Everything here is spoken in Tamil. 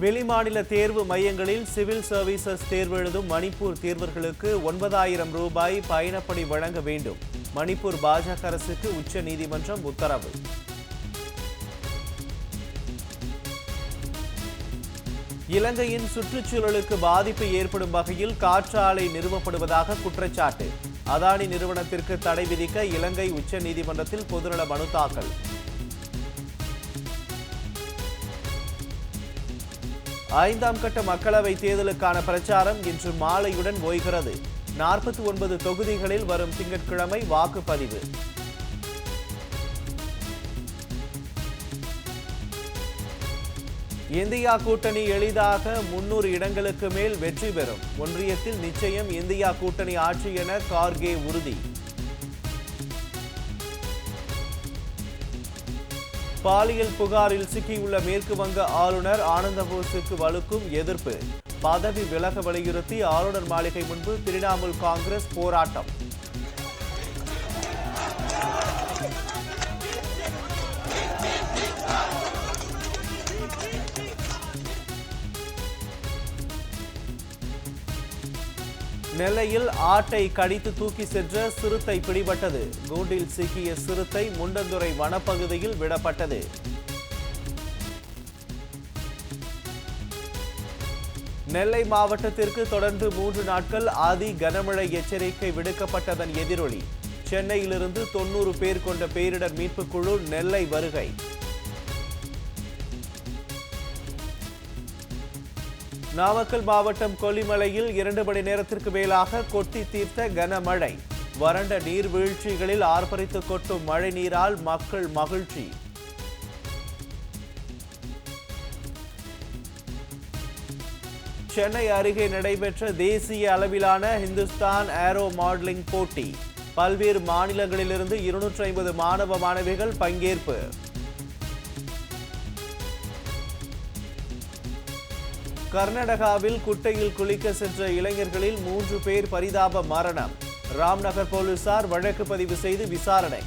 வெளிமாநில தேர்வு மையங்களில் சிவில் சர்வீசஸ் தேர்வு எழுதும் மணிப்பூர் தேர்வர்களுக்கு ஒன்பதாயிரம் ரூபாய் பயணப்படி வழங்க வேண்டும். மணிப்பூர் பாஜக அரசுக்கு உச்ச நீதிமன்றம் உத்தரவு. இலங்கையின் சுற்றுச்சூழலுக்கு பாதிப்பு ஏற்படும் வகையில் காற்றாலை நிறுவப்படுவதாக குற்றச்சாட்டு. அதானி நிறுவனத்திற்கு தடை விதிக்க இலங்கை உச்ச நீதிமன்றத்தில் பொதுநல மனு தாக்கல். ஐந்தாம் கட்ட மக்களவை தேர்தலுக்கான பிரச்சாரம் இன்று மாலையுடன் ஓய்கிறது. நாற்பத்தி ஒன்பது தொகுதிகளில் வரும் திங்கட்கிழமை வாக்குப்பதிவு. இந்தியா கூட்டணி எளிதாக முன்னூறு இடங்களுக்கு மேல் வெற்றி பெறும். ஒன்றியத்தில் நிச்சயம் இந்தியா கூட்டணி ஆட்சி என கார்கே உறுதி. பாலியல் புகாரில் சிக்கியுள்ள மேற்கு வங்க ஆளுநர் ஆனந்தபோஸுக்கு வலுக்கும் எதிர்ப்பு. பதவி விலக வலியுறுத்தி ஆளுநர் மாளிகை முன்பு திரிணாமுல் காங்கிரஸ் போராட்டம். நெல்லையில் ஆட்டை கடித்து தூக்கி சென்ற சிறுத்தை பிடிபட்டது. கூண்டில் சிக்கிய சிறுத்தை முண்டந்துறை வனப்பகுதியில் விடப்பட்டது. நெல்லை மாவட்டத்திற்கு தொடர்ந்து மூன்று நாட்கள் அதி கனமழை எச்சரிக்கை விடுக்கப்பட்டதன் எதிரொலி. சென்னையிலிருந்து தொன்னூறு பேர் கொண்ட பேரிடர் மீட்புக் குழு நெல்லை வருகை. நாமக்கல் மாவட்டம் கொல்லிமலையில் இரண்டு மணி நேரத்திற்கு மேலாக கொட்டி தீர்த்த கனமழை. வறண்ட நீர்வீழ்ச்சிகளில் ஆர்ப்பரித்து கொட்டும் மழை நீரால் மக்கள் மகிழ்ச்சி. சென்னை அருகே நடைபெற்ற தேசிய அளவிலான ஹிந்துஸ்தான் ஏரோ மாடலிங் போட்டி. பல்வேறு மாநிலங்களிலிருந்து இருநூற்றி ஐம்பது மாணவ மாணவிகள் பங்கேற்பு. கர்நாடகாவில் குட்டையில் குளிக்க சென்ற இளைஞர்களில் மூன்று பேர் பரிதாப மரணம். ராம்நகர் போலீசார் வழக்கு பதிவு செய்து விசாரணை.